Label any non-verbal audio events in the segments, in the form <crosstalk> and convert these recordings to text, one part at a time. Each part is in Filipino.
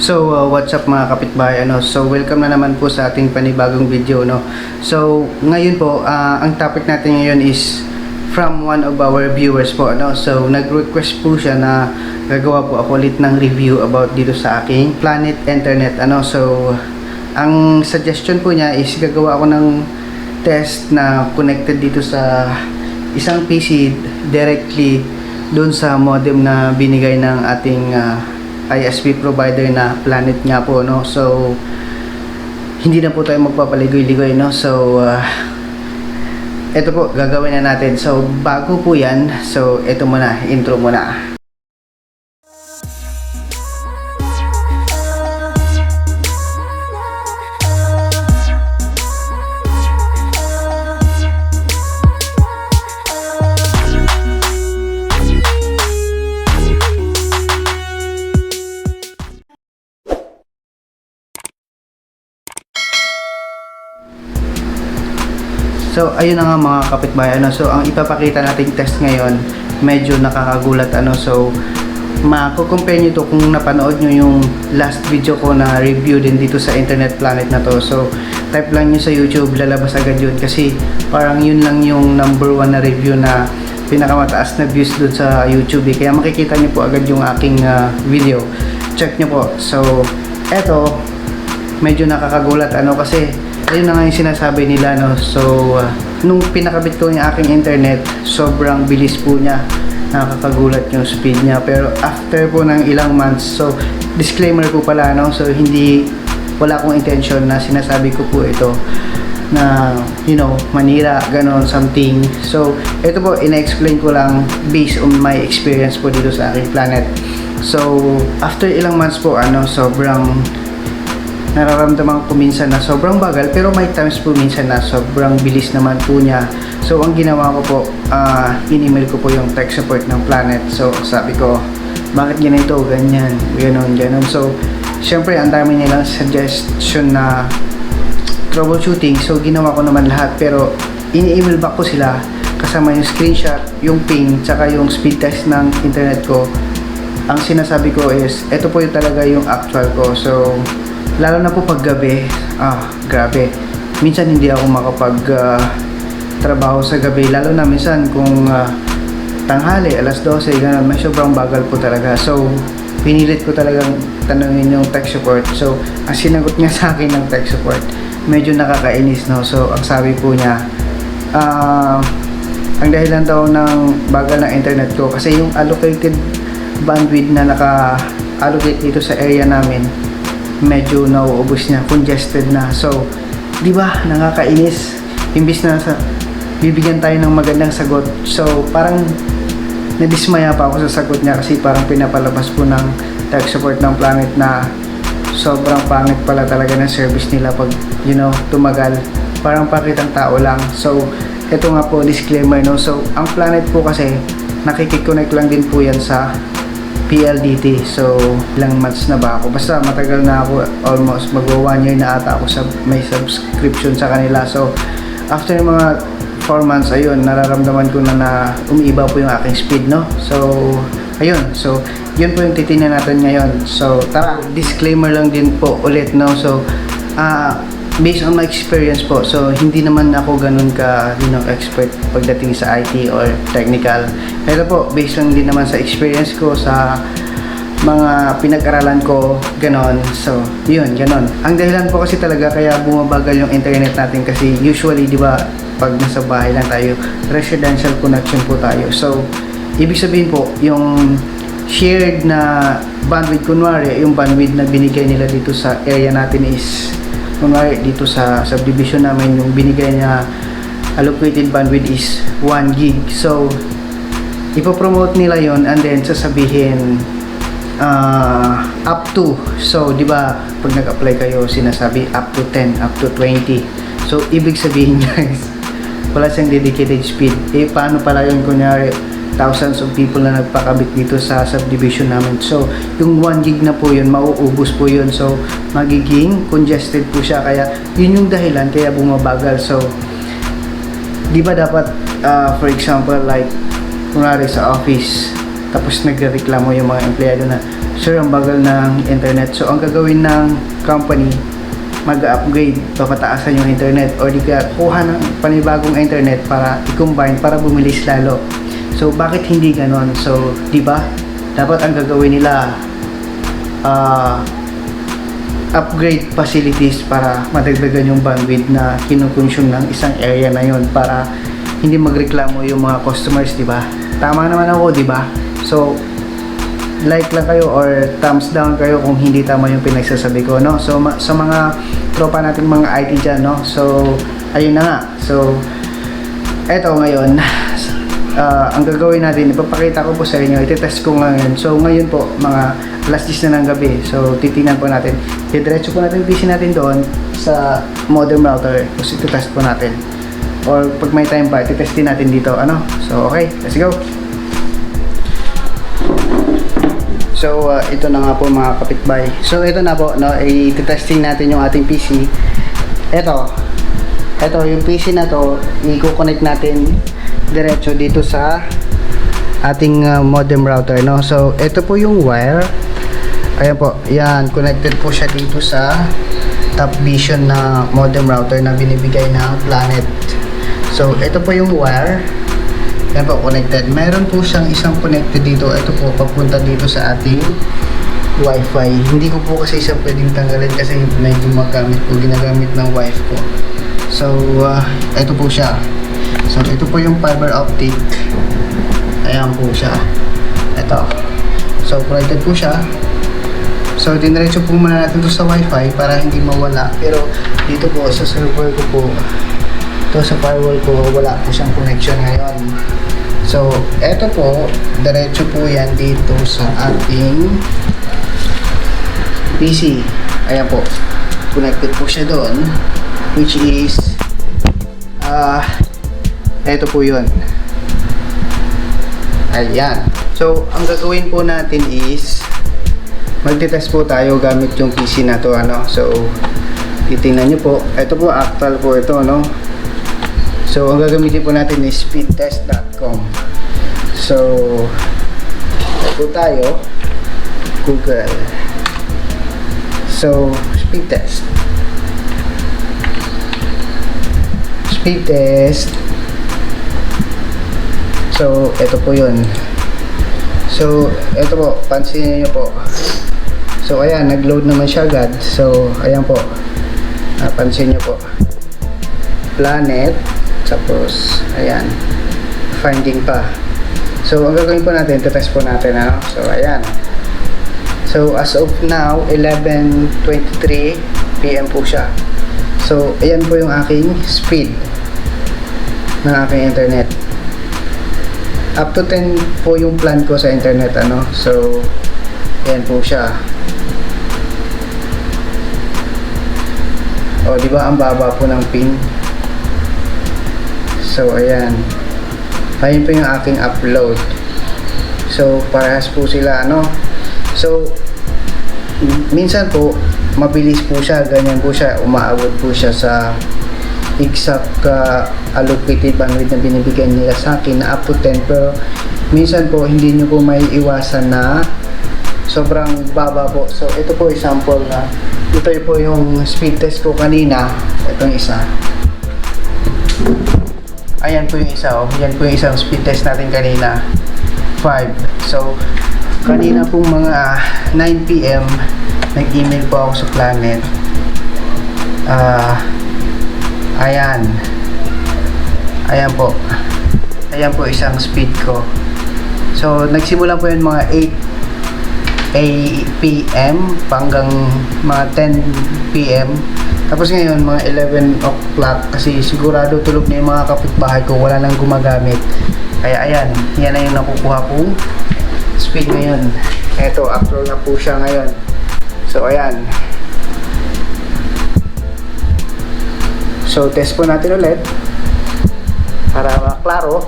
So, uh, what's up mga kapitbahay? Ano? So, welcome na naman po sa ating panibagong video. No? So, ngayon po, ah, ang topic natin ngayon is from one of our viewers po. Ano? So, nag-request po siya na gagawa po ako ulit ng review about dito sa aking Planet Internet. Ano? So, ang suggestion po niya is gagawa ako ng test na connected dito sa isang PC directly doon sa modem na binigay ng ating ah, ISP provider na Planet nga po no. So hindi na po tayo magpapaligoy-ligoy no. So ah, ito po gagawin na natin. So bago po 'yan. So ito muna, intro muna. So, ayun na nga mga kapitbahay. Ano? So, ang ipapakita nating test ngayon, medyo nakakagulat. Ano? So, mako-compare nyo to kung napanood nyo yung last video ko na review din dito sa Internet Planet na to. So, type lang nyo sa YouTube, lalabas agad yun. Kasi, parang yun lang yung number one na review na pinakamataas na views dun sa YouTube. Eh. Kaya makikita nyo po agad yung aking ah, video. Check nyo po. So, eto, medyo nakakagulat ano kasi ayun na nga yung sinasabi nila no? So uh, nung pinakabit ko yung aking internet sobrang bilis po niya. Nakakagulat yung speed niya. Pero after po ng ilang months so disclaimer po pala no? So hindi wala akong intention na sinasabi ko po ito na you know manira ganon something. So ito po ina-explain ko lang based on my experience po dito sa aking planet. So after ilang months po ano sobrang nararamdaman ko minsan na sobrang bagal pero may times po minsan na sobrang bilis naman po niya. So ang ginawa ko po ah in-email ko po yung tech support ng planet. So sabi ko bakit ganito? Ganyan ganon ganon. So syempre ang dami nilang suggestion na troubleshooting. So ginawa ko naman lahat pero ini-email back ko sila kasama yung screenshot yung ping tsaka yung speed test ng internet ko. Ang sinasabi ko is ito po yung talaga yung actual ko. So lalo na po pag gabi. Ah grabe. Minsan hindi ako makapag ah, trabaho sa gabi. Lalo na minsan kung ah, tanghali alas 12 ganun. May sobrang bagal po talaga. So pinilit ko talagang tanungin yung tech support. So ang sinagot niya <laughs> sa akin ng tech support medyo nakakainis no? So ang sabi po niya ah ang dahilan daw ng bagal ng internet ko kasi yung allocated bandwidth na naka-allocate dito sa area namin medyo nauubos niya, congested na. So, di ba, nakakainis. Imbis na sa, bibigyan tayo ng magandang sagot. So, parang nadismaya pa ako sa sagot niya kasi parang pinapalabas po ng tech support ng planet na sobrang pangit pala talaga ng service nila pag, you know, tumagal. Parang pakitang tao lang. So, ito nga po, disclaimer, no? So, ang planet po kasi, nakikiconnect lang din po yan sa PLDT. So, ilang months na ba ako? Basta matagal na ako, almost magwa one year na ata ako sa may subscription sa kanila. So, after mga 4 months, ayun, nararamdaman ko na na umiiba po yung aking speed, no? So, ayun. So, yun po yung titingnan natin ngayon. So, tara, disclaimer lang din po ulit, no? So, ah, based on my experience po, so hindi naman ako ganun ka, you know, expert pagdating sa IT or technical. Ito po, based lang din naman sa experience ko sa mga pinag-aralan ko, ganon. So, yun, ganon. Ang dahilan po kasi talaga kaya bumabagal yung internet natin kasi usually, di ba, pag nasa bahay lang tayo, residential connection po tayo. So, ibig sabihin po, yung shared na bandwidth, kunwari, yung bandwidth na binigay nila dito sa area natin is kunwari dito sa subdivision namin yung binigay niya allocated bandwidth is 1 gig. So ipopromote nila yon and then sasabihin ah, up to so di ba pag nag-apply kayo sinasabi up to 10 up to 20 so ibig sabihin <laughs> guys wala siyang dedicated speed. Eh paano pala yun kunyari thousands of people na nagpakabit dito sa subdivision namin. So, yung 1 gig na po yun, mauubos po yun. So, magiging congested po siya. Kaya, yun yung dahilan kaya bumabagal. So, di ba dapat, ah, for example, like, kunwari sa office, tapos nagreklamo yung mga empleyado na Sir, ang bagal ng internet. So, ang gagawin ng company, mag-upgrade, papataasan yung internet or di kaya kuha ng panibagong internet para i-combine para bumilis lalo. So, bakit hindi ganon? So, di ba? Dapat ang gagawin nila ah upgrade facilities para madagdagan yung bandwidth na kinukonsume ng isang area na yon para hindi magreklamo yung mga customers, di ba? Tama naman ako, di ba? So, like lang kayo or thumbs down kayo kung hindi tama yung pinagsasabi ko, no? So, ma- sa mga tropa natin mga IT dyan, no? So, ayun na nga. So, eto ngayon, ah, ang gagawin natin, ipapakita ko po sa inyo, iti-test ko ngayon. So, ngayon po, mga alas 10 na ng gabi. So, titingnan po natin. Didiretso po natin PC natin doon sa modem router. Tapos iti-test po natin. Or pag may time pa, iti-testin natin dito. Ano? So, okay. Let's go. So, uh, ito na nga po mga kapitbahay. So, ito na po, no, i-testing natin yung ating PC. Ito, ito yung PC na to, i-connect natin diretso dito sa ating uh, modem router, no. So, ito po yung wire. Ayan po, yan, connected po siya dito sa top vision na modem router na binibigay ng Planet. So, ito po yung wire. Yan po, connected. Meron po siyang isang connected dito. Ito po, papunta dito sa ating Wi-Fi. Hindi ko po kasi siya pwedeng tanggalin kasi may gumagamit po, ginagamit ng wife ko. So, uh, ito po siya. So, ito po yung fiber optic. Ayan po siya. Ito. So, connected po siya. So, diniretso po muna natin to sa Wi-Fi para hindi mawala. Pero, dito po sa server ko po, to sa firewall ko, wala po siyang connection ngayon. So, eto po, diretso po yan dito sa ating PC. Ayan po, connected po siya doon, which is, ah, eto po yun. Ayan. So, ang gagawin po natin is, magte-test po tayo gamit yung PC na to, ano. So, titingnan nyo po. Ito po, actual po ito, no. So, ang gagamitin po natin is speedtest.com. So, po tayo. Google. So, speed test. Speed. So, ito po yun. So, ito po, pansinin nyo po. So, ayan, nag-load naman siya agad. So, ayan po. Napansin nyo po. Planet. Tapos, ayan. Finding pa. So, ang gagawin po natin, test po natin, ano? So, ayan. So, as of now, 11.23 PM po siya. So, ayan po yung aking speed ng aking internet. Up to 10 po yung plan ko sa internet, ano? So, ayan po siya. O, di ba ang baba po ng ping? So, ayan. Ayun po yung aking upload. So, parehas po sila, ano? So, minsan po, mabilis po siya, ganyan po siya, umaabot po siya sa exact uh, allocated bandwidth na binibigyan nila sa akin na up to 10 pero minsan po hindi nyo po may iwasan na sobrang baba po. So ito po example na ito po yung speed test ko kanina. Itong isa. Ayan po yung isa oh. Yan po yung isang speed test natin kanina. 5 so kanina pong mga 9pm nag-email po ako sa Planet. Ah ayan ayan po ayan po isang speed ko so nagsimula po yun mga 8 a.p.m. hanggang mga 10 p.m. Tapos ngayon, mga 11 o'clock kasi sigurado tulog na yung mga kapitbahay ko, wala nang gumagamit. Kaya ayan, yan na yung nakukuha kong speed ngayon. Eto, upload na po siya ngayon. So ayan. So test po natin ulit para maklaro.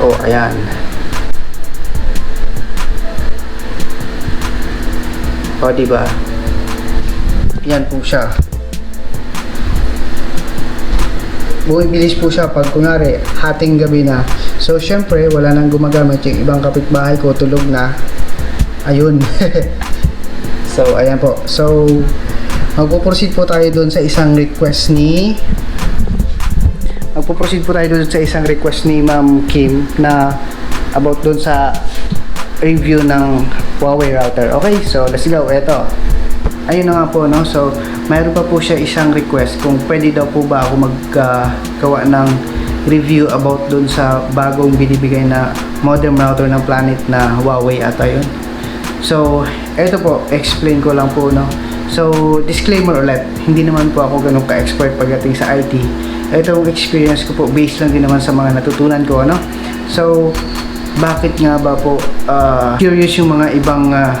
Oh, ayan. O, di ba? Yan po siya. Bumibilis po siya pag kunwari hating gabi na. So, syempre, wala nang gumagamit. Yung ibang kapitbahay ko, tulog na. Ayun. <laughs> so, ayan po. So, magpo-proceed po tayo dun sa isang request ni magpo-proceed po tayo dun sa isang request ni Ma'am Kim na about dun sa review ng Huawei router. Okay, so let's go. Eto. Ayun na nga po, no? So, mayroon pa po siya isang request kung pwede daw po ba ako maggawa ng review about dun sa bagong binibigay na modem router ng Planet na Huawei ata yun. So, eto po, explain ko lang po, no? So, disclaimer ulit, hindi naman po ako ganun ka-expert pagdating sa IT. Ito yung experience ko po, based lang din naman sa mga natutunan ko, ano? So, bakit nga ba po ah, curious yung mga ibang ah,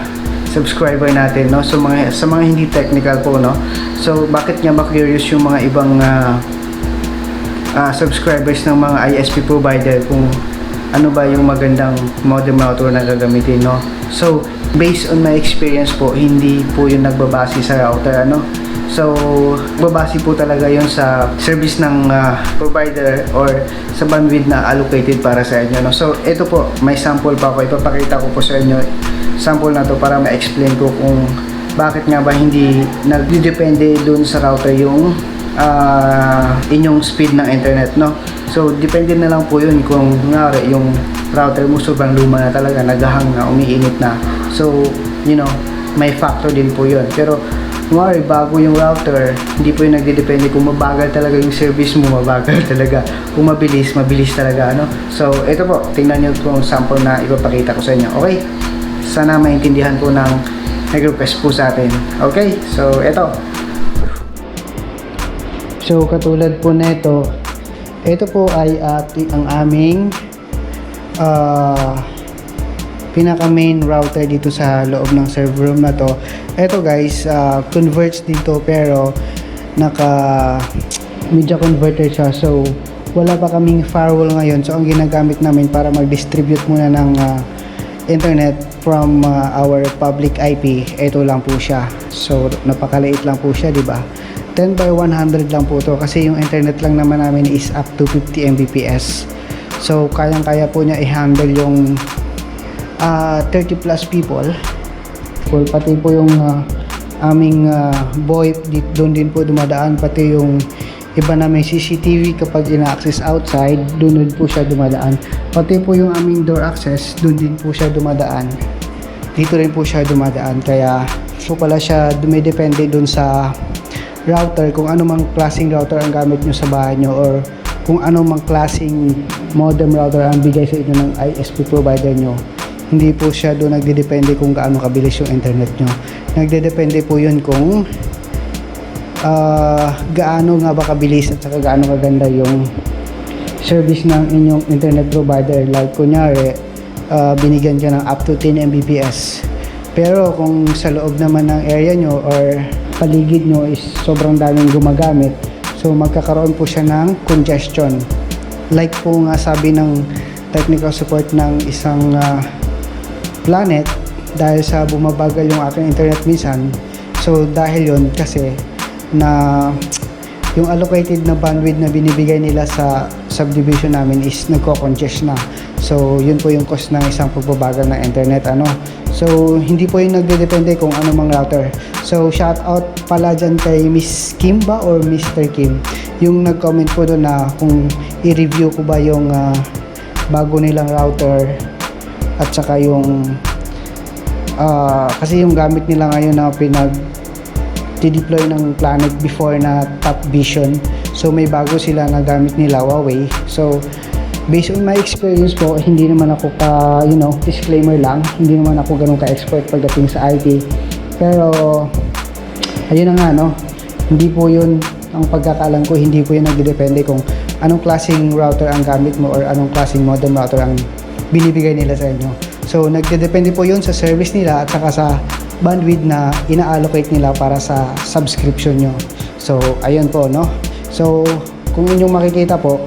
subscriber natin, no? So, mga, sa mga hindi technical po, no? So, bakit nga ba curious yung mga ibang ah, ah, subscribers ng mga ISP provider kung ano ba yung magandang modem router na gagamitin, no? So, based on my experience po, hindi po yung nagbabase sa router, ano? So, babase po talaga yon sa service ng ah, provider or sa bandwidth na allocated para sa inyo, no? So, ito po, may sample pa ako. Ipapakita ko po sa inyo sample na to para ma-explain ko kung bakit nga ba hindi nagdidepende dun sa router yung ah, inyong speed ng internet, no? So, depende na lang po yun kung nga yung router mo sobrang luma na talaga, naghahang na, umiinit na. So, you know, may factor din po yun. Pero, kunwari, bago yung router, hindi po yung nagdidepende kung mabagal talaga yung service mo, mabagal <laughs> talaga. Kung mabilis, mabilis talaga, ano? So, ito po, tingnan nyo itong sample na ipapakita ko sa inyo. Okay? Sana maintindihan po ng nag-request po sa atin. Okay? So, ito. So, katulad po nito, ito po ay ati ang aming ah, pinaka main router dito sa loob ng server room na to. Ito guys, ah, converts dito pero naka media converter siya. So, wala pa kaming firewall ngayon. So, ang ginagamit namin para mag-distribute muna ng ah, internet from ah, our public IP, ito lang po siya. So, napakaliit lang po siya, di ba? 10 by 100 lang po to kasi yung internet lang naman namin is up to 50 Mbps. So, kayang-kaya po niya i-handle yung ah, 30 plus people. Full pati po yung ah, aming uh, di- doon din po dumadaan pati yung iba na may CCTV kapag ina-access outside doon din po siya dumadaan pati po yung aming door access doon din po siya dumadaan dito rin po siya dumadaan kaya po pala siya dumidepende doon sa router kung ano mang klaseng router ang gamit nyo sa bahay nyo or kung ano mang klaseng modem router ang bigay sa inyo ng ISP provider nyo hindi po siya doon nagdedepende kung gaano kabilis yung internet nyo. Nagdedepende po yun kung ah, gaano nga ba kabilis at saka gaano kaganda yung service ng inyong internet provider. Like kunyari ah, binigyan ka ng up to 10 Mbps. Pero kung sa loob naman ng area nyo or paligid nyo is sobrang daming gumagamit. So magkakaroon po siya ng congestion. Like po nga sabi ng technical support ng isang ah, planet dahil sa bumabagal yung aking internet minsan. So dahil yon kasi na yung allocated na bandwidth na binibigay nila sa subdivision namin is nagko-congest na. So yun po yung cost ng isang pagbabagal ng internet ano. So hindi po yung nagdedepende kung ano mang router. So shout out pala dyan kay Miss Kim ba or Mr. Kim? Yung nag-comment po doon na kung i-review ko ba yung ah, bago nilang router at saka yung ah, kasi yung gamit nila ngayon na pinag deploy ng Planet before na Top Vision. So may bago sila na gamit nila Huawei. So based on my experience po, hindi naman ako ka, you know, disclaimer lang, hindi naman ako ganun ka-expert pagdating sa IT. Pero ayun na nga no, hindi po yun ang pagkakalam ko, hindi po yun nagdedepende kung anong klaseng router ang gamit mo or anong klaseng modem router ang binibigay nila sa inyo. So, nagdedepende po yun sa service nila at saka sa bandwidth na ina-allocate nila para sa subscription nyo. So, ayun po, no? So, kung inyong makikita po,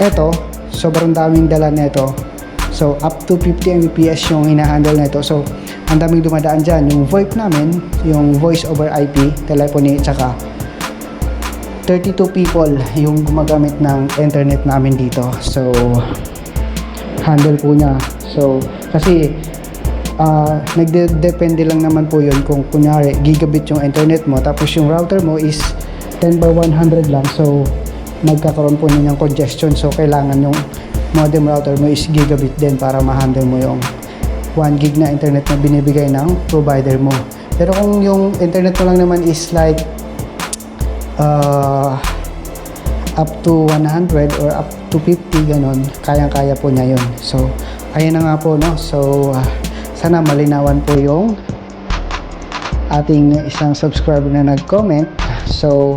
eto, sobrang daming dala nito. So, up to 50 Mbps yung hinahandle nito. So, ang daming dumadaan dyan. Yung VoIP namin, yung voice over IP, telephony, tsaka 32 people yung gumagamit ng internet namin dito. So, handle po niya. So, kasi ah nagde-depende lang naman po yun kung kunyari gigabit yung internet mo tapos yung router mo is 10 by 100 lang so magkakaroon po niya ng congestion. So kailangan yung modem router mo is gigabit din para ma-handle mo yung 1 gig na internet na binibigay ng provider mo. Pero kung yung internet mo lang naman is like uh, up to 100 or up to 50 ganon kayang-kaya po niya yun. So ayun na nga po no? So ah, sana malinawan po yung ating isang subscriber na nag-comment. So